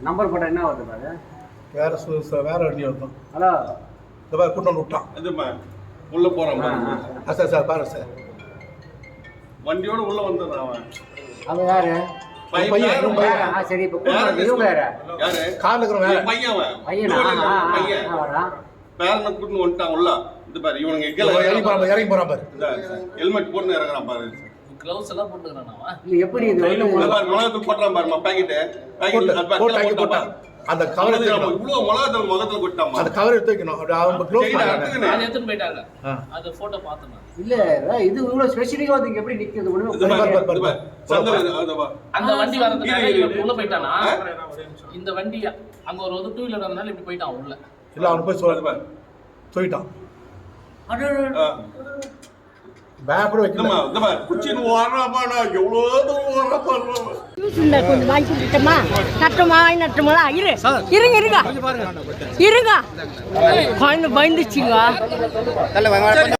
Number போட்டால் என்ன வருது பாரு? வேற சு- வேற வண்டி வந்தோம் ஹலோ இந்த மாதிரி கூட்டு வந்து விட்டான். இதுமா உள்ள போறான் பாருங்க. ஆ சார் சார் பாருங்க சார் வண்டியோட உள்ள வந்துடுறான் அவன். அவன் யாரு? பையன் பையன், யாரு? இவன் பையன். ஆ சரி இப்போ யாரு இவங்க யாரு யாரு? கார்ல இருக்கிற வேற. என் பையன் அவன். பையனா? ஆ, இல்ல, ஆ, பையன். ஆ, வரான். பேரனை கூட்டின்னு வந்துட்டான் உள்ள. இது பாரு இவனுங்க இவன் இறங்கி போறான் பாரு, இறங்கி போறான் பாரு. ஹெல்மெட் போட்டு இறங்குறான் பாரு. க்ளவுஸ் எல்லாம் போட்டுக்கிறான் அவன். இல்லை எப்படி இது? வந்து இது பாரு மிளகாத்தூள் போட்டுறான் பாருமா பாக்கெட்டு போட்டு போட்டு அங்கே போட்டான் அந்த கவர். இவ்வளவு மிளகாத்தூள் முகத்துல கொட்டாமா? அந்த கவர் எடுத்து வைக்கணும் அப்படி அவங்க க்ளோஸ் பண்ணாங்க. அதை போயிட்டாங்க. அது போட்டோ பார்த்தேன் நான். இல்லை இது இவ்வளோ ஸ்பெசிஃபிக்காக வந்து இங்க எப்படி அது பாரு. அந்த வண்டி வரதுனால உள்ள போயிட்டானா? இந்த வண்டி அங்க ஒரு டூ வீலர் இப்படி போயிட்டான் உள்ள. இல்ல போய் அது சொல்ல இந்த பாரு. குச்சின்னு ஓடுறாப்பா, நான். இந்த கொஞ்சம் வாங்கி கொடுத்துட்டோமா நட்டமா வாங்கி நட்டோமா இரு. இருங்க இருங்க. இருங்க. குழந்தை பயந்துச்சுங்க.